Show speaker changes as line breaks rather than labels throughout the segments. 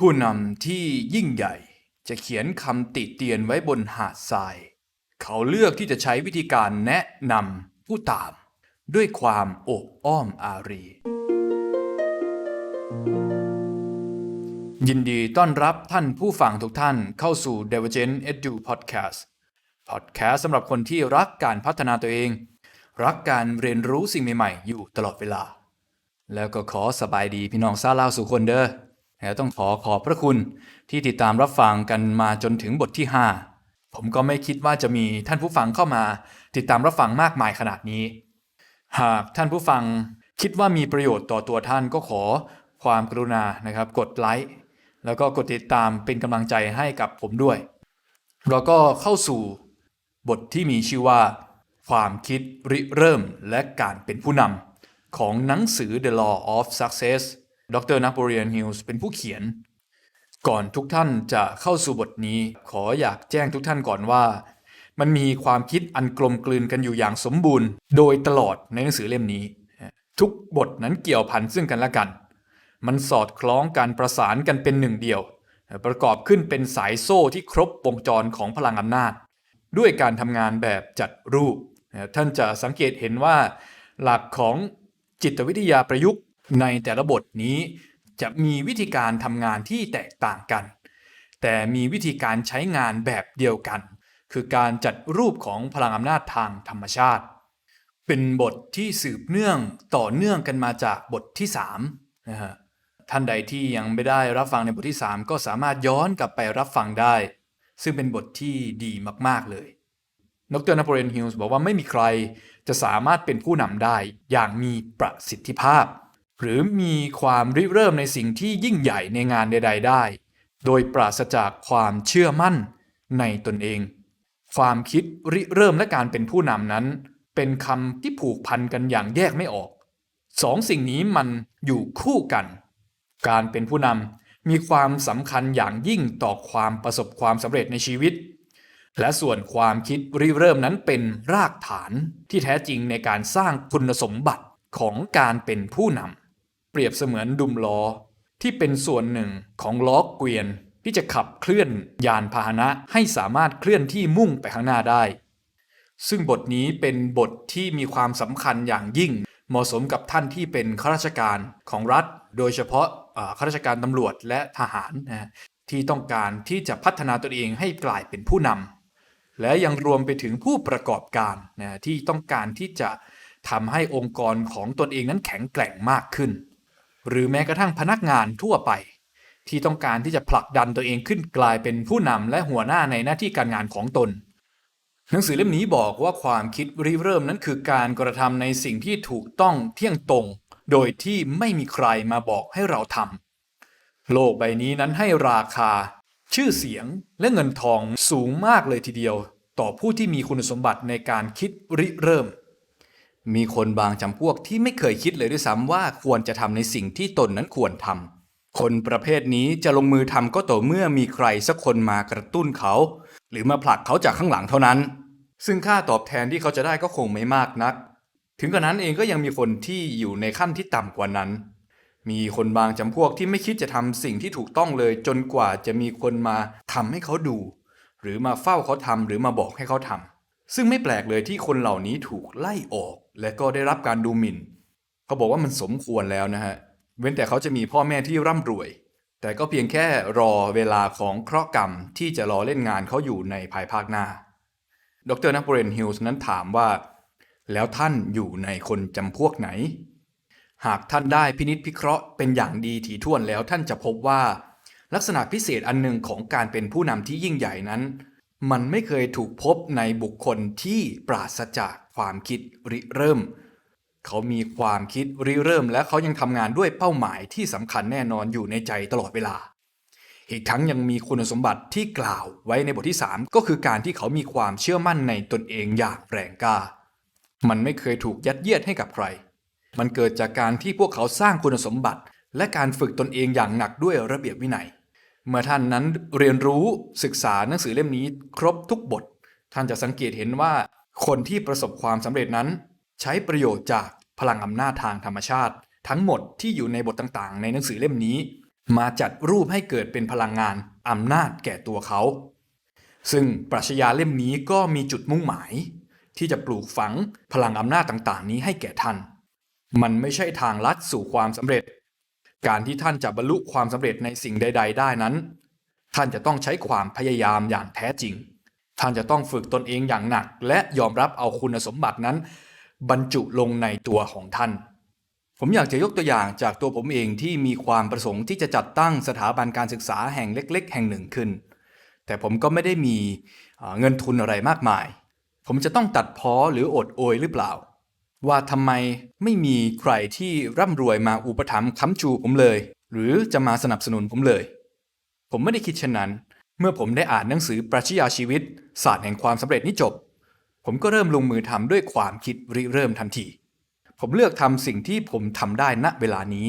ผู้นำที่ยิ่งใหญ่จะเขียนคำติเตียนไว้บนหาดทราย เขาเลือกที่จะใช้วิธีการแนะนำผู้ตาม ด้วยความโอบอ้อมอารี ยินดีต้อนรับท่านผู้ฟังทุกท่านเข้าสู่ Divergent Edu Podcast Podcast สำหรับคนที่รักการพัฒนาตัวเอง รักการเรียนรู้สิ่งใหม่ๆ อยู่ตลอดเวลา แล้วก็ขอสบายดีพี่น้องซาลาวสู่คนเด้อ แล้วต้องขอขอบพระคุณที่ติดตามรับฟังกันมาจนถึงบทที่ 5 ผมก็ไม่คิดว่าจะมีท่านผู้ฟังเข้ามา ติดตามรับฟังมากมายขนาดนี้ หากท่านผู้ฟังคิดว่ามีประโยชน์ต่อตัวท่านก็ขอความกรุณานะครับ กดไลค์แล้วก็กดติดตามเป็นกำลังใจให้กับผมด้วย เราก็เข้าสู่บทที่มีชื่อว่า ความคิดริเริ่มและการเป็นผู้นำของหนังสือ The Law of Success ดรนโ o เ e ียนฮิลส์เป็นผู้เขียน ก่อนทุกท่านจะเข้าสู่บทนี้ ขออยากแจ้งทุกท่านก่อนว่า มันมีความคิดอันกลมกลืนกันอยู่อย่างสมบูรณ์ โดยตลอดในหนังสือเล่มนี้ ทุกบทนั้นเกี่ยวพันซึ่งกันและกัน มันสอดคล้องการประสานกันเป็นหนึ่งเดียว ประกอบขึ้นเป็นสายโซ่ที่ครบวงจรของพลังอำนาจ ด้วยการทำงานแบบจัดรูป ท่านจะสังเกตเห็นว่าหลักของจิตวิทยาประยุกต์ ในแต่ละบทนี้จะมีวิธีการทำงานที่แตกต่างกัน แต่มีวิธีการใช้งานแบบเดียวกัน คือการจัดรูปของพลังอำนาจทางธรรมชาติ เป็นบทที่สืบเนื่องต่อเนื่องกันมาจากบทที่3นะฮะท่านใดที่ยังไม่ได้รับฟังในบทที่ 3 ก็สามารถย้อนกลับไปรับฟังได้ ซึ่งเป็นบทที่ดีมาก ๆ เลยดรนโ o เ e ียนฮิลส์บอกว่าไม่มีใครจะสามารถเป็นผู้นำได้อย่างมีประสิทธิภาพ หรือมีความริเริ่มในสิ่งที่ยิ่งใหญ่ในงานใด ๆ ได้ โดยปราศจากความเชื่อมั่นในตนเอง ความคิดริเริ่มและการเป็นผู้นำนั้น เป็นคำที่ผูกพันกันอย่างแยกไม่ออกสองสิ่งนี้มันอยู่คู่กัน การเป็นผู้นำมีความสำคัญอย่างยิ่งต่อความประสบความสำเร็จในชีวิต และส่วนความคิดริเริ่มนั้นเป็นรากฐานที่แท้จริงในการสร้างคุณสมบัติของการเป็นผู้นำ เปรียบเสมือนดุมล้อ ที่เป็นส่วนหนึ่งของล้อเกวียนที่จะขับเคลื่อนยานพาหนะให้สามารถเคลื่อนที่มุ่งไปข้างหน้าได้ ซึ่งบทนี้เป็นบทที่มีความสำคัญอย่างยิ่ง เหมาะสมกับท่านที่เป็นข้าราชการของรัฐ โดยเฉพาะข้าราชการตำรวจและทหารนะที่ต้องการที่จะพัฒนาตนเองให้กลายเป็นผู้นำและยังรวมไปถึงผู้ประกอบการนะที่ต้องการที่จะทำให้องค์กรของตนเองนั้นแข็งแกร่งมากขึ้น หรือแม้กระทั่งพนักงานทั่วไป ที่ต้องการที่จะผลักดันตัวเองขึ้นกลายเป็นผู้นำและหัวหน้าในหน้าที่การงานของตน หนังสือเล่มนี้บอกว่าความคิดริเริ่มนั้นคือการกระทำในสิ่งที่ถูกต้องเที่ยงตรง โดยที่ไม่มีใครมาบอกให้เราทำโลกใบนี้นั้นให้ราคา ชื่อเสียงและเงินทองสูงมากเลยทีเดียว ต่อผู้ที่มีคุณสมบัติในการคิดริเริ่ม มีคนบางจำพวกที่ไม่เคยคิดเลยด้วยซ้ำว่าควรจะทำในสิ่งที่ตนนั้นควรทำคนประเภทนี้จะลงมือทำก็ต่อเมื่อมีใครสักคนมากระตุ้นเขา หรือมาผลักเขาจากข้างหลังเท่านั้น ซึ่งค่าตอบแทนที่เขาจะได้ก็คงไม่มากนัก ถึงกระนั้นเองก็ยังมีคนที่อยู่ในขั้นที่ต่ำกว่านั้น มีคนบางจำพวกที่ไม่คิดจะทำสิ่งที่ถูกต้องเลย จนกว่าจะมีคนมาทำให้เขาดู หรือมาเฝ้าเขาทำหรือมาบอกให้เขาทำ ซึ่งไม่แปลกเลยที่คนเหล่านี้ถูกไล่ออก และก็ได้รับการดูหมิ่น เขาบอกว่ามันสมควรแล้วนะฮะ เว้นแต่เขาจะมีพ่อแม่ที่ร่ำรวย แต่ก็เพียงแค่รอเวลาของเคราะห์กรรมที่จะรอเล่นงานเขาอยู่ในภายภาคหน้า ดรนักเรนฮิลส์นั้นถามว่า แล้วท่านอยู่ในคนจำพวกไหน หากท่านได้พินิษพิเคราะห์เป็นอย่างดีถี่ถ้วนแล้วท่านจะพบว่า ลักษณะพิเศษอันหนึ่งของการเป็นผู้นำที่ยิ่งใหญ่นั้น มันไม่เคยถูกพบในบุคคลที่ปราศจากความคิดริเริ่ม เขามีความคิดริเริ่มและเขายังทำงานด้วยเป้าหมายที่สำคัญแน่นอนอยู่ในใจตลอดเวลา อีกทั้งยังมีคุณสมบัติที่กล่าวไว้ในบทที่ 3 ก็คือการที่เขามีความเชื่อมั่นในตนเองอย่างแรงกล้า มันไม่เคยถูกยัดเยียดให้กับใคร มันเกิดจากการที่พวกเขาสร้างคุณสมบัติ และการฝึกตนเองอย่างหนักด้วยระเบียบวินัย เมื่อท่านนั้นเรียนรู้ศึกษาหนังสือเล่มนี้ครบทุกบท ท่านจะสังเกตเห็นว่า คนที่ประสบความสำเร็จนั้น ใช้ประโยชน์จากพลังอำนาจทางธรรมชาติ ทั้งหมดที่อยู่ในบทต่างๆ ในหนังสือเล่มนี้ มาจัดรูปให้เกิดเป็นพลังงานอำนาจแก่ตัวเขา ซึ่งปรัชญาเล่มนี้ก็มีจุดมุ่งหมาย ที่จะปลูกฝังพลังอำนาจต่างๆ นี้ให้แก่ท่าน มันไม่ใช่ทางลัดสู่ความสำเร็จ การที่ท่านจะบรรลุความสำเร็จในสิ่งใด ๆ ได้นั้น ท่านจะต้องใช้ความพยายามอย่างแท้จริง ท่านจะต้องฝึกตนเองอย่างหนัก และยอมรับเอาคุณสมบัตินั้น บรรจุลงในตัวของท่าน ผมอยากจะยกตัวอย่างจากตัวผมเองที่มีความประสงค์ที่จะจัดตั้งสถาบันการศึกษาแห่งเล็ก ๆ แห่งหนึ่งขึ้น แต่ผมก็ไม่ได้มีเอ่อเงินทุนอะไรมากมาย ผมจะต้องตัดพ้อหรืออดโอยหรือเปล่า ว่าทำไมไม่มีใครที่ร่ำรวยมาอุปถัมภ์ค้ำชูผมเลย หรือจะมาสนับสนุนผมเลย ผมไม่ได้คิดเช่นนั้น เมื่อผมได้อ่านหนังสือปรัชญาชีวิต ศาสตร์แห่งความสำเร็จนี้จบ ผมก็เริ่มลงมือทำด้วยความคิดริเริ่มทันที ผมเลือกทำสิ่งที่ผมทำได้ณเวลานี้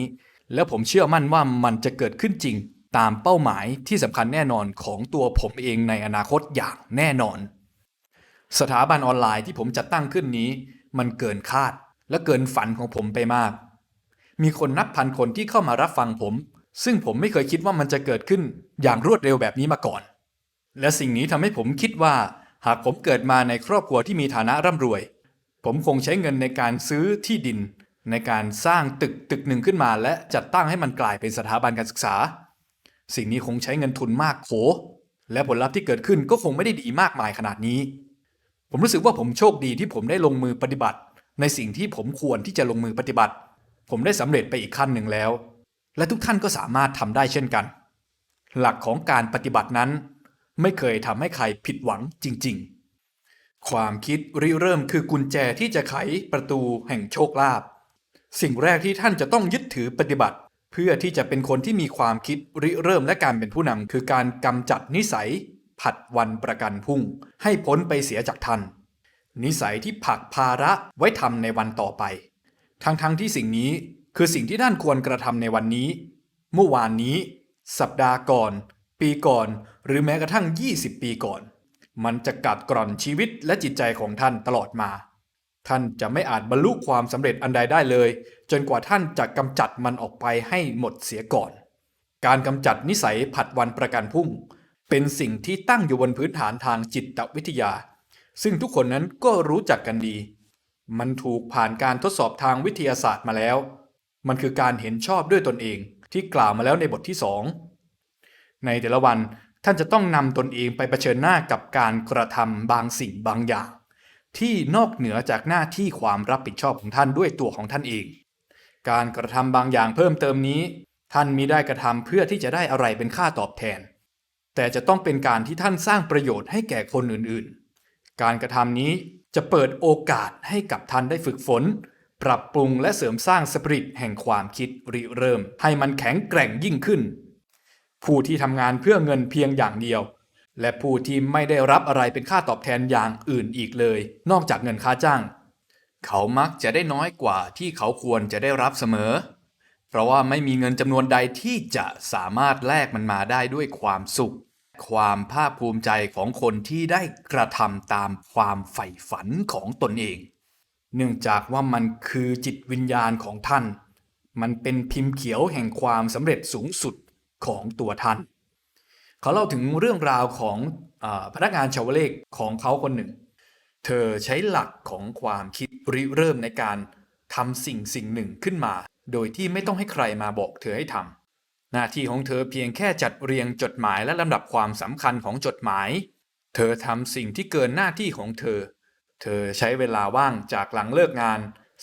แล้วผมเชื่อมั่นว่ามันจะเกิดขึ้นจริง ตามเป้าหมายที่สำคัญแน่นอนของตัวผมเองในอนาคตอย่างแน่นอน สถาบันออนไลน์ที่ผมจัดตั้งขึ้นนี้ มันเกินคาดและเกินฝันของผมไปมาก มีคนนับพันคนที่เข้ามารับฟังผม ซึ่งผมไม่เคยคิดว่ามันจะเกิดขึ้นอย่างรวดเร็วแบบนี้มาก่อน และสิ่งนี้ทำให้ผมคิดว่า หากผมเกิดมาในครอบครัวที่มีฐานะร่ำรวย ผมคงใช้เงินในการซื้อที่ดิน ในการสร้างตึกตึกหนึ่งขึ้นมา และจัดตั้งให้มันกลายเป็นสถาบันการศึกษา สิ่งนี้คงใช้เงินทุนมากโขและผลลัพธ์ที่เกิดขึ้นก็คงไม่ได้ดีมากมายขนาดนี้ ผมรู้สึกว่าผมโชคดีที่ผมได้ลงมือปฏิบัติ ในสิ่งที่ผมควรที่จะลงมือปฏิบัติ ผมได้สำเร็จไปอีกขั้นหนึ่งแล้ว และทุกท่านก็สามารถทำได้เช่นกัน หลักของการปฏิบัตินั้น ไม่เคยทำให้ใครผิดหวังจริง ๆ ความคิดริเริ่มคือกุญแจที่จะไขประตูแห่งโชคลาภสิ่งแรกที่ท่านจะต้องยึดถือปฏิบัติ เพื่อที่จะเป็นคนที่มีความคิดริเริ่มและการเป็นผู้นำคือการกำจัดนิสัย ผัดวันประกันพุ่ง ให้พ้นไปเสียจากท่านนิสัยที่ผักภาระไว้ทำในวันต่อไป ทั้งๆทที่สิ่งนี้คือสิ่งที่ท่านควรกระทำในวันนี้ เมื่อวานนี้ สัปดาห์ก่อน ปีก่อน หรือแม้กระทั่ง 20 ปีก่อน มันจะกัดกร่อนชีวิตและจิตใจของท่านตลอดมา ท่านจะไม่อาจบรรลุความสำเร็จอันใดได้เลย จนกว่าท่านจะกำจัดมันออกไปให้หมดเสียก่อน การกำจัดนิสัยผัดวันประกันพุ่ง เป็นสิ่งที่ตั้งอยู่บนพื้นฐานทางจิตวิทยา ซึ่งทุกคนนั้นก็รู้จักกันดี มันถูกผ่านการทดสอบทางวิทยาศาสตร์มาแล้ว มันคือการเห็นชอบด้วยตนเองที่กล่าวมาแล้วในบทที่สองในแต่ละวันท่านจะต้องนำตนเองไปเผชิญหน้ากับการกระทำบางสิ่งบางอย่าง ที่นอกเหนือจากหน้าที่ความรับผิดชอบของท่านด้วยตัวของท่านเอง การกระทำบางอย่างเพิ่มเติมนี้ ท่านมิได้กระทำเพื่อที่จะได้อะไรเป็นค่าตอบแทน แต่จะต้องเป็นการที่ท่านสร้างประโยชน์ให้แก่คนอื่นๆ การกระทำนี้จะเปิดโอกาสให้กับท่านได้ฝึกฝน ปรับปรุงและเสริมสร้างสปริตแห่งความคิดริเริ่ม ให้มันแข็งแกร่งยิ่งขึ้น ผู้ที่ทำงานเพื่อเงินเพียงอย่างเดียว และผู้ที่ไม่ได้รับอะไรเป็นค่าตอบแทนอย่างอื่นอีกเลย นอกจากเงินค่าจ้าง เขามักจะได้น้อยกว่าที่เขาควรจะได้รับเสมอ เพราะว่าไม่มีเงินจำนวนใดที่จะสามารถแลกมันมาได้ด้วยความสุข ความภาคภูมิใจของคนที่ได้กระทำตามความใฝ่ฝันของตนเอง เนื่องจากว่ามันคือจิตวิญญาณของท่าน มันเป็นพิมพ์เขียวแห่งความสำเร็จสูงสุดของตัวท่าน เขาเล่าถึงเรื่องราวของอพนักงานชาวเลขของเขาคนหนึ่ง เธอใช้หลักของความคิดริเริ่มในการทำสิ่งสิ่งหนึ่งขึ้นมา โดยที่ไม่ต้องให้ใครมาบอกเธอให้ทำ หน้าที่ของเธอเพียงแค่จัดเรียงจดหมายและลำดับความสำคัญของจดหมาย เธอทำสิ่งที่เกินหน้าที่ของเธอ เธอใช้เวลาว่างจากหลังเลิกงาน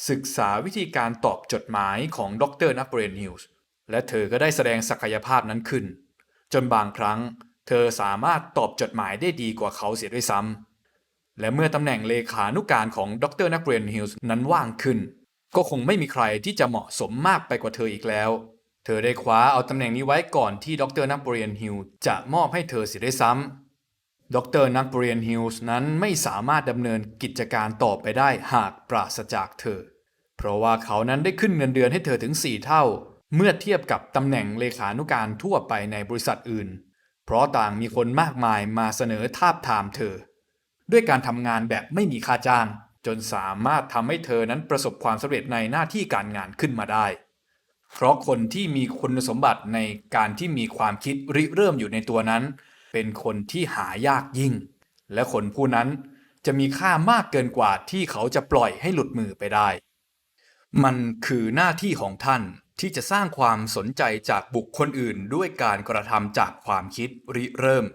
ศึกษาวิธีการตอบจดหมายของดรนักเรียนฮิลส์และเธอก็ได้แสดงศักยภาพนั้นขึ้น จนบางครั้ง เธอสามารถตอบจดหมายได้ดีกว่าเขาเสียด้วยซ้ำและเมื่อตำแหน่งเลขานุการของดรนักเรียนฮิลส์นั้นว่างขึ้น ก็คงไม่มีใครที่จะเหมาะสมมากไปกว่าเธออีกแล้ว เธอได้คว้าเอาตำแหน่งนี้ไว้ก่อนที่ดรนักเรียนฮิลส์จะมอบให้เธอเสียได้ซ้ำดรนักเรียนฮิลส์นั้นไม่สามารถดำเนินกิจการต่อไปได้หากปราศจากเธอ เพราะว่าเขานั้นได้ขึ้นเงินเดือนให้เธอถึง 4 เท่า เมื่อเทียบกับตำแหน่งเลขานุการทั่วไปในบริษัทอื่น เพราะต่างมีคนมากมายมาเสนอทาบทามเธอ ด้วยการทำงานแบบไม่มีค่าจ้าง จนสามารถทำให้เธอนั้นประสบความสำเร็จในหน้าที่การงานขึ้นมาได้ เพราะคนที่มีคุณสมบัติในการที่มีความคิดริเริ่มอยู่ในตัวนั้น เป็นคนที่หายากยิ่ง และคนผู้นั้นจะมีค่ามากเกินกว่าที่เขาจะปล่อยให้หลุดมือไปได้ มันคือหน้าที่ของท่านที่จะสร้างความสนใจจากบุคคลอื่น ด้วยการกระทำจากความคิดริเริ่ม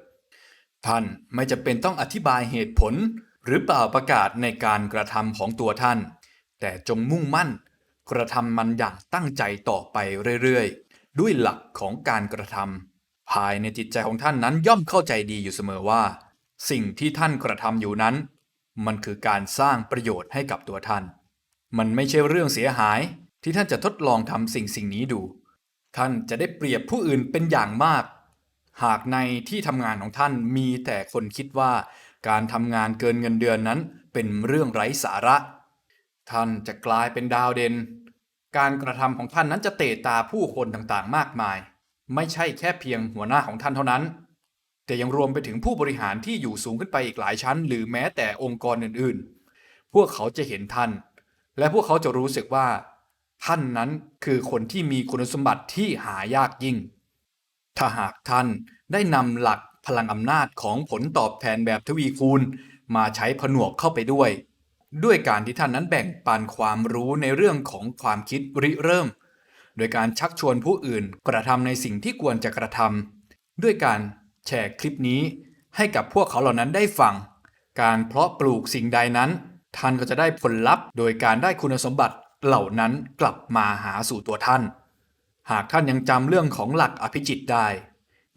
ท่านไม่จำเป็นต้องอธิบายเหตุผล หรือเปล่าประกาศในการกระทำของตัวท่าน แต่จงมุ่งมั่น กระทำมันอย่างตั้งใจต่อไปเรื่อยๆ ด้วยหลักของการกระทำภายในจิตใจของท่านนั้นย่อมเข้าใจดีอยู่เสมอว่า สิ่งที่ท่านกระทำอยู่นั้น มันคือการสร้างประโยชน์ให้กับตัวท่าน มันไม่ใช่เรื่องเสียหายที่ท่านจะทดลองทำสิ่งสิ่งนี้ดู ท่านจะได้เปรียบผู้อื่นเป็นอย่างมาก หากในที่ทำงานของท่านมีแต่คนคิดว่า การทำงานเกินเงินเดือนนั้นเป็นเรื่องไร้สาระ ท่านจะกลายเป็นดาวเด่น การกระทำของท่านนั้นจะเตะตาผู้คนต่างๆ มากมาย ไม่ใช่แค่เพียงหัวหน้าของท่านเท่านั้น แต่ยังรวมไปถึงผู้บริหารที่อยู่สูงขึ้นไปอีกหลายชั้น หรือแม้แต่องค์กรอื่นๆ พวกเขาจะเห็นท่าน และพวกเขาจะรู้สึกว่า ท่านนั้นคือคนที่มีคุณสมบัติที่หายากยิ่ง ถ้าหากท่านได้นำหลักพลังอำนาจของผลตอบแทนแบบทวีคูณมาใช้ผนวกเข้าไปด้วย ด้วยการที่ท่านนั้นแบ่งปันความรู้ในเรื่องของความคิดริเริ่ม โดยการชักชวนผู้อื่นกระทำในสิ่งที่ควรจะกระทำด้วยการแชร์คลิปนี้ ให้กับพวกเขาเหล่านั้นได้ฟัง การเพราะปลูกสิ่งใดนั้น ท่านก็จะได้ผลลัพธ์ โดยการได้คุณสมบัติเหล่านั้นกลับมาหาสู่ตัวท่าน หากท่านยังจำเรื่องของหลักอภิจิตได้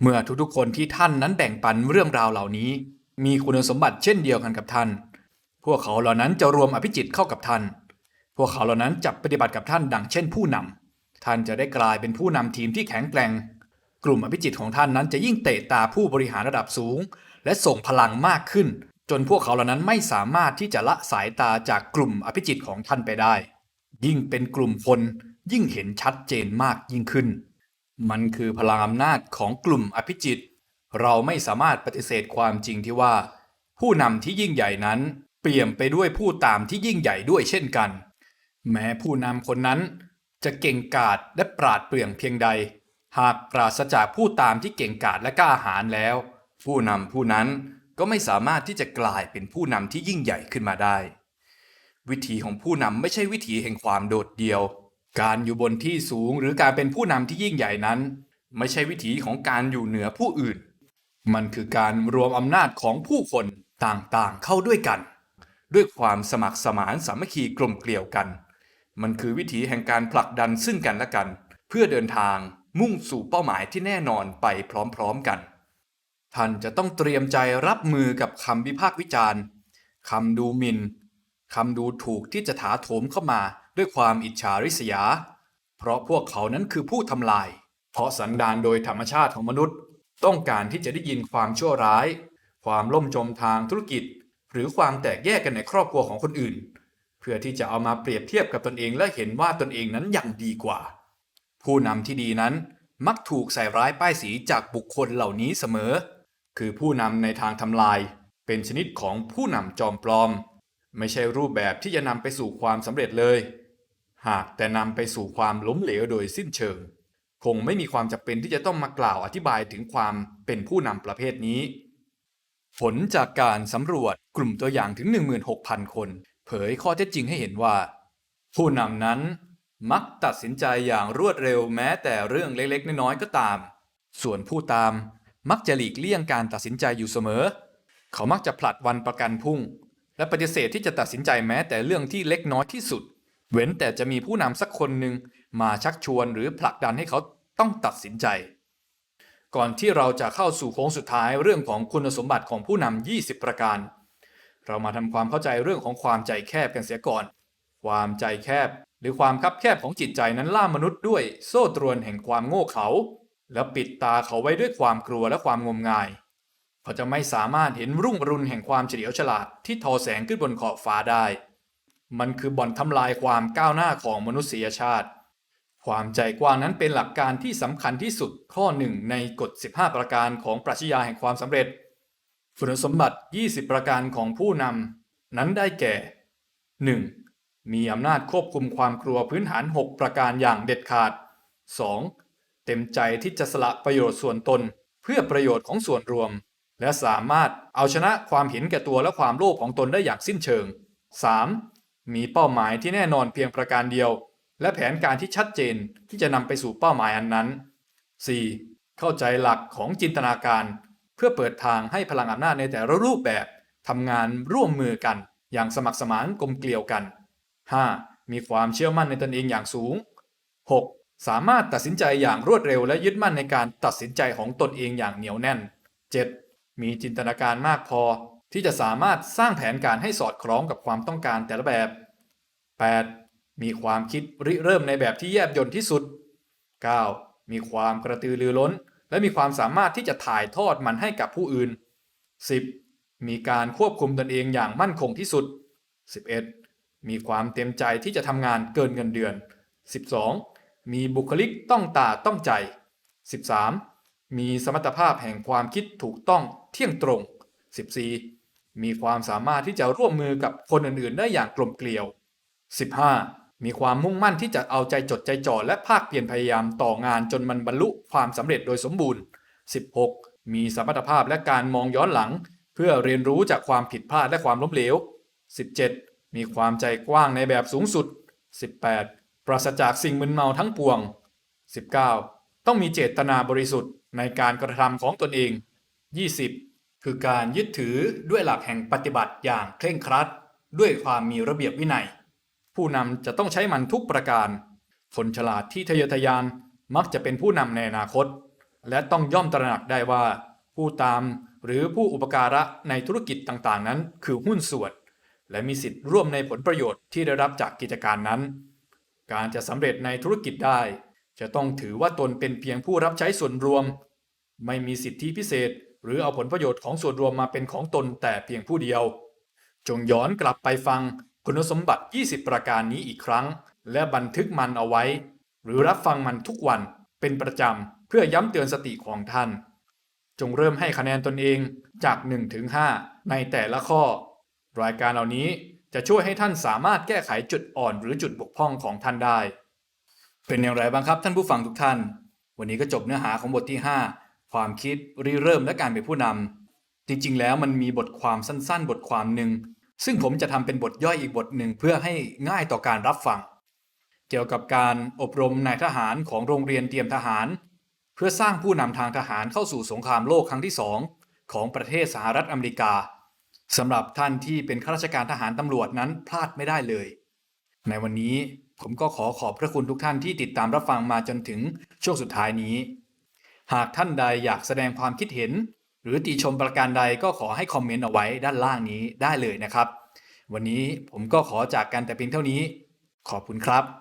เมื่อทุกๆคนที่ท่านนั้นแบ่งปันเรื่องราวเหล่านี้ มีคุณสมบัติเช่นเดียวกันกับท่าน พวกเขาเหล่านั้นจะรวมอภิจิตเข้ากับท่าน พวกเขาเหล่านั้นจะปฏิบัติกับท่านดังเช่นผู้นำ ท่านจะได้กลายเป็นผู้นำทีมที่แข็งแกร่ง กลุ่มอภิจิตของท่านนั้นจะยิ่งเตะตาผู้บริหารระดับสูง และส่งพลังมากขึ้น จนพวกเขาเหล่านั้นไม่สามารถที่จะละสายตาจากกลุ่มอภิจิตของท่านไปได้ ยิ่งเป็นกลุ่มคนยิ่งเห็นชัดเจนมากยิ่งขึ้น มันคือพลังอำนาจของกลุ่มอภิจิต เราไม่สามารถปฏิเสธความจริงที่ว่า ผู้นำที่ยิ่งใหญ่นั้น เปี่ยมไปด้วยผู้ตามที่ยิ่งใหญ่ด้วยเช่นกัน แม้ผู้นำคนนั้นจะเก่งกาจและปราดเปรื่องเพียงใด หากปราศจากผู้ตามที่เก่งกาจและกล้าหาญแล้ว ผู้นำผู้นั้นก็ไม่สามารถที่จะกลายเป็นผู้นำที่ยิ่งใหญ่ขึ้นมาได้ วิธีของผู้นำไม่ใช่วิถีแห่งความโดดเดี่ยว การอยู่บนที่สูงหรือการเป็นผู้นำที่ยิ่งใหญ่นั้น ไม่ใช่วิถีของการอยู่เหนือผู้อื่น มันคือการรวมอำนาจของผู้คนต่างๆเข้าด้วยกัน ด้วยความสมัครสมานสามัคคีกลมเกลียวกัน มันคือวิถีแห่งการผลักดันซึ่งกันและกัน เพื่อเดินทางมุ่งสู่เป้าหมายที่แน่นอนไปพร้อมๆกัน ท่านจะต้องเตรียมใจรับมือกับคำวิพากษ์วิจารณ์คำดูหมิน่นคำดูถูกที่จะถาโถมเข้ามาด้วยความอิจฉาริษยา เพราะพวกเขานั้นคือผู้ทำลาย เพราะสันดานโดยธรรมชาติของมนุษย์ ต้องการที่จะได้ยินความชั่วร้าย ความล่มจมทางธุรกิจ หรือความแตกแยกกันในครอบครัวของคนอื่น เพื่อที่จะเอามาเปรียบเทียบกับตนเองและเห็นว่าตนเองนั้นยังดีกว่า ผู้นำที่ดีนั้นมักถูกใส่ร้ายป้ายสีจากบุคคลเหล่านี้เสมอ คือผู้นำในทางทำลาย เป็นชนิดของผู้นำจอมปลอม ไม่ใช่รูปแบบที่จะนำไปสู่ความสำเร็จเลย หากแต่นำไปสู่ความล้มเหลวโดยสิ้นเชิง คงไม่มีความจำเป็นที่จะต้องมากล่าวอธิบายถึงความเป็นผู้นำประเภทนี้ ผลจากการสำรวจกลุ่มตัวอย่างถึง 16,000 คน เผยข้อเท็จจริงให้เห็นว่า ผู้นำนั้นมักตัดสินใจอย่างรวดเร็วแม้แต่เรื่องเล็กๆ น้อยๆก็ตาม ส่วนผู้ตามมักจะหลีกเลี่ยงการตัดสินใจอยู่เสมอ เขามักจะผลัดวันประกันพุ่ง และปฏิเสธที่จะตัดสินใจแม้แต่เรื่องที่เล็กน้อยที่สุด เว้นแต่จะมีผู้นำสักคนหนึ่งมาชักชวนหรือผลักดันให้เขาต้องตัดสินใจ ก่อนที่เราจะเข้าสู่โค้งสุดท้ายเรื่องของคุณสมบัติของผู้นำ 20 ประการ เรามาทำความเข้าใจเรื่องของความใจแคบกันเสียก่อน ความใจแคบ หรือความคับแคบของจิตใจนั้นล่ามนุษย์ด้วยโซ่ตรวนแห่งความโง่เขลาและปิดตาเขาไว้ด้วยความกลัวและความงมงาย เขาจะไม่สามารถเห็นรุ่งอรุณแห่งความเฉลียวฉลาดที่ทอแสงขึ้นบนขอบฟ้าได้ มันคือบ่อนทำลายความก้าวหน้าของมนุษยชาติ ความใจกว้างนั้นเป็นหลักการที่สำคัญที่สุดข้อหนึ่งในกฎ 15 ประการของปรัชญาแห่งความสำเร็จคุณสมบัติ 20 ประการของผู้นำนั้นได้แก่ 1. มีอำนาจควบคุมความกลัวพื้นฐาน 6 ประการอย่างเด็ดขาด 2. เต็มใจที่จะสละประโยชน์ส่วนตน เพื่อประโยชน์ของส่วนรวม และสามารถเอาชนะความเห็นแก่ตัวและความโลภของตนได้อย่างสิ้นเชิง 3. มีเป้าหมายที่แน่นอนเพียงประการเดียว และแผนการที่ชัดเจนที่จะนำไปสู่เป้าหมายอันนั้น 4. เข้าใจหลักของจินตนาการ เพื่อเปิดทางให้พลังอำนาจในแต่ละรูปแบบทำงานร่วมมือกัน อย่างสมัครสมานกลมเกลียวกัน 5. มีความเชื่อมั่นในตนเองอย่างสูง 6. สามารถตัดสินใจอย่างรวดเร็วและยึดมั่นในการตัดสินใจของตนเองอย่างเหนียวแน่น 7. มีจินตนาการมากพอ ที่จะสามารถสร้างแผนการให้สอดคล้องกับความต้องการแต่ละแบบ 8. มีความคิดริเริ่มในแบบที่แยบยลที่สุด 9. มีความกระตือรือร้น และมีความสามารถที่จะถ่ายทอดมันให้กับผู้อื่น 10. มีการควบคุมตนเองอย่างมั่นคงที่สุด 11. มีความเต็มใจที่จะทำงานเกินเงินเดือน 12. มีบุคลิกต้องตาต้องใจ 13. มีสมรรถภาพแห่งความคิดถูกต้องเที่ยงตรง 14. มีความสามารถที่จะร่วมมือกับคนอื่นๆ ได้อย่างกลมเกลียว 15. มีความมุ่งมั่นที่จะเอาใจจดใจจ่อและภาคเพียรพยายามต่องานจนมันบรรลุความสำเร็จโดยสมบูรณ์ 16. มีสมรรถภาพและการมองย้อนหลัง เพื่อเรียนรู้จากความผิดพลาดและความล้มเหลว 17. มีความใจกว้างในแบบสูงสุด 18. ปราศจากสิ่งมึนเมาทั้งปวง 19. ต้องมีเจตนาบริสุทธิ์ในการกระทำของตนเอง 20. คือการยึดถือด้วยหลักแห่งปฏิบัติอย่างเคร่งครัด ด้วยความมีระเบียบวินัย ผู้นำจะต้องใช้มันทุกประการ คนฉลาดที่ทะเยอทะยานมักจะเป็นผู้นำในอนาคต และต้องย่อมตระหนักได้ว่า ผู้ตามหรือผู้อุปการะในธุรกิจต่างๆ นั้น คือหุ้นส่วน และมีสิทธิ์ร่วมในผลประโยชน์ที่ได้รับจากกิจการนั้น การจะสำเร็จในธุรกิจได้ จะต้องถือว่าตนเป็นเพียงผู้รับใช้ส่วนรวม ไม่มีสิทธิพิเศษ หรือเอาผลประโยชน์ของส่วนรวมมาเป็นของตนแต่เพียงผู้เดียว จงย้อนกลับไปฟัง คุณสมบัติ 20 ประการนี้อีกครั้ง และบันทึกมันเอาไว้ หรือรับฟังมันทุกวันเป็นประจำเพื่อย้ำเตือนสติของท่าน จงเริ่มให้คะแนนตนเองจาก 1 ถึง 5 ในแต่ละข้อ รายการเหล่านี้จะช่วยให้ท่านสามารถแก้ไขจุดอ่อนหรือจุดบกพร่องของท่านได้ เป็นอย่างไรบ้างครับท่านผู้ฟังทุกท่าน วันนี้ก็จบเนื้อหาของบทที่ 5 ความคิดริเริ่มและการเป็นผู้นำจริงๆ แล้วมันมีบทความสั้นๆ บทความหนึ่ง ซึ่งผมจะทำเป็นบทย่อยอีกบทหนึ่งเพื่อให้ง่ายต่อการรับฟัง เกี่ยวกับการอบรมนายทหารของโรงเรียนเตรียมทหาร เพื่อสร้างผู้นำทางทหารเข้าสู่สงครามโลกครั้งที่สองของประเทศสหรัฐอเมริกาสำหรับท่านที่เป็นข้าราชการทหารตำรวจนั้นพลาดไม่ได้เลย ในวันนี้ผมก็ขอขอบพระคุณทุกท่านที่ติดตามรับฟังมาจนถึงช่วงสุดท้ายนี้ หากท่านใดอยากแสดงความคิดเห็น หรือติชมประการใดก็ขอให้คอมเมนต์เอาไว้ด้านล่างนี้ได้เลยนะครับ วันนี้ผมก็ขอจากกันแต่เพียงเท่านี้ ขอบคุณครับ